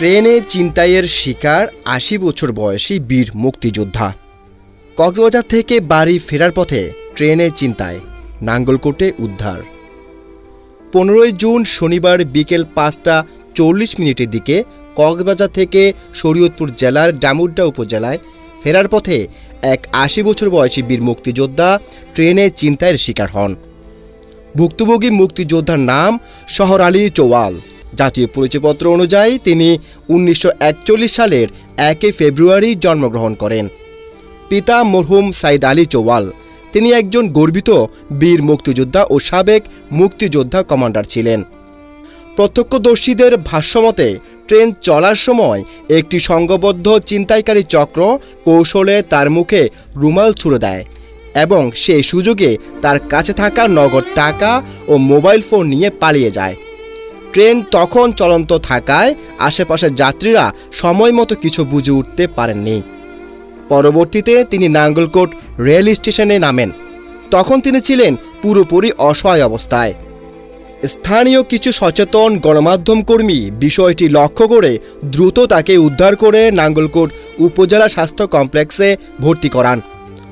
ট্রেনে চিন্তাইয়ের শিকার আশি বছর বয়সী বীর মুক্তিযোদ্ধা। কক্সবাজার থেকে বাড়ি ফেরার পথে ট্রেনে চিন্তায় নাঙ্গলকোটে উদ্ধার। পনেরোই জুন শনিবার বিকেল পাঁচটা চল্লিশ মিনিটের দিকে কক্সবাজার থেকে শরীয়তপুর জেলার ডামুড্ডা উপজেলায় ফেরার পথে এক আশি বছর বয়সী বীর মুক্তিযোদ্ধা ট্রেনে চিন্তায়ের শিকার হন। ভুক্তভোগী মুক্তিযোদ্ধার নাম শহর আলী চৌয়াল। জাতীয় পরিচয়পত্র অনুযায়ী তিনি উনিশশো একচল্লিশ সালের একই ফেব্রুয়ারি জন্মগ্রহণ করেন। পিতা মরহুম সাইদ আলী চৌয়াল। তিনি একজন গর্বিত বীর মুক্তিযোদ্ধা ও সাবেক মুক্তিযোদ্ধা কমান্ডার ছিলেন। প্রত্যক্ষদর্শীদের ভাষ্যমতে, ট্রেন চলার সময় একটি সংঘবদ্ধ চিন্তাইকারী চক্র কৌশলে তার মুখে রুমাল ছুড়ে দেয় এবং সেই সুযোগে তার কাছে থাকা নগদ টাকা ও মোবাইল ফোন নিয়ে পালিয়ে যায়। ট্রেন তখন চলন্ত থাকায় আশেপাশের যাত্রীরা সময় মতো কিছু বুঝে উঠতে পারেননি। পরবর্তীতে তিনি নাঙ্গলকোট রেল স্টেশনে নামেন। তখন তিনি ছিলেন পুরোপুরি অসহায় অবস্থায়। স্থানীয় কিছু সচেতন গণমাধ্যম কর্মী বিষয়টি লক্ষ্য করে দ্রুত তাকে উদ্ধার করে নাঙ্গলকোট উপজেলা স্বাস্থ্য কমপ্লেক্সে ভর্তি করান।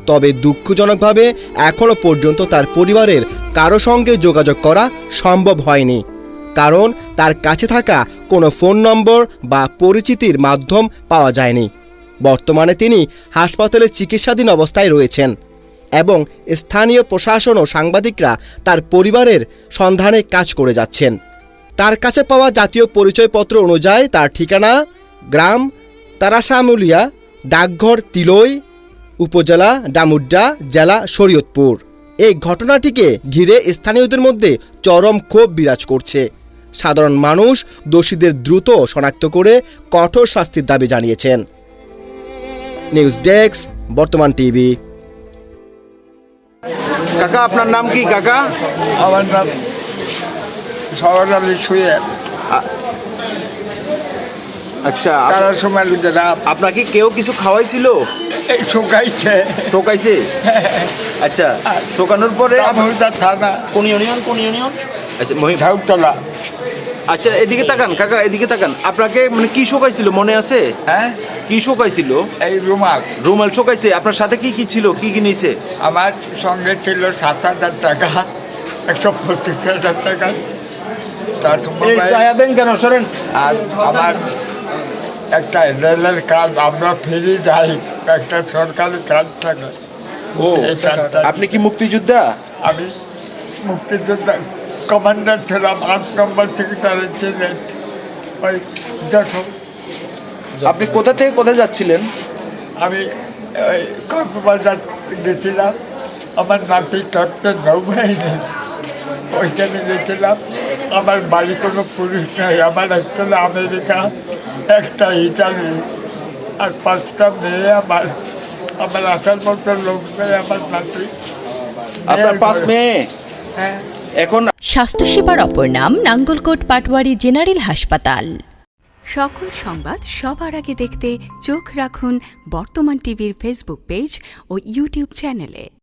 তবে দুঃখজনকভাবে এখনও পর্যন্ত তার পরিবারের কারও সঙ্গে যোগাযোগ করা সম্ভব হয়নি। কারণ তার কাছে থাকা কোনো ফোন নম্বর বা পরিচিতির মাধ্যম পাওয়া যায়নি। বর্তমানে তিনি হাসপাতালে চিকিৎসাধীন অবস্থায় রয়েছেন এবং স্থানীয় প্রশাসন ও সাংবাদিকরা তার পরিবারের সন্ধানে কাজ করে যাচ্ছেন। তার কাছে পাওয়া জাতীয় পরিচয়পত্র অনুযায়ী তার ঠিকানা গ্রাম তারাসামুলিয়া ডাকঘর তিলই, উপজেলা ডামুড্ডা, জেলা শরীয়তপুর। এই ঘটনাটিকে ঘিরে স্থানীয়দের মধ্যে চরম ক্ষোভ বিরাজ করছে। সাধারণ মানুষ দোষীদের দ্রুত শনাক্ত করে কঠোর শাস্তির দাবি জানিয়েছেন। News desk Bartaman TV. কাকা আপনার নাম কি কাকা? আমার নাম আলী শুয়ে। আচ্ছা তারা সময় রাত। আপনাকে কেউ কিছু খাওয়াইছিল? এই শুকাইছে। শোকাইছে? আচ্ছা শোকানোর পরে আমুদা থানা। কোন ইউনিয়ন কোন ইউনিয়ন? আচ্ছা মহি- ঝাউতলা। আচ্ছা এদিকে তাকান কাকা এদিকে তাকান। আপনাকে মানে কি শোকাইছিল মনে আছে? হ্যাঁ? কি শোকাইছিল? এই রুমাল। রুমাল শোকাইছে আপনার সাথে কি কি ছিল কি কি নিছে আমার সঙ্গে ছিল সাত হাজার টাকা একশো পঁচিশ হাজার টাকা। তার এই দেন কেন সরেন। আর আমার একটা রেলের কাজ আমরা ফিরি যাই। একটা সরকারি কাজ থাকে। ও। আপনি কি মুক্তিযোদ্ধা? আমি মুক্তিযোদ্ধা। কমান্ডার ছিলাম আট নম্বর সেক্রেটারি ছিলেন। ওই যখন আপনি কোথা থেকে কোথায় যাচ্ছিলেন? আমি ওই কক্সবাজার গেছিলাম। আমার নাতি তত্ত্বের নৌবাহিনী ওইখানে গেছিলাম। আমার বাড়ি কোনো পুলিশ নেই আমার একটা আমেরিকা একটা ইটালি আর পাঁচটা মেয়ে আমার আমার আসার মতো লোক নেই আমার নাতি আপনার পাঁচ মেয়ে? হ্যাঁ। এখন স্বাস্থ্যসেবার অপর নাম নাঙ্গলকোট পাটওয়ারি জেনারেল হাসপাতাল। সকল সংবাদ সবার আগে দেখতে চোখ রাখুন বর্তমান টিভির ফেসবুক পেজ ও ইউটিউব চ্যানেলে।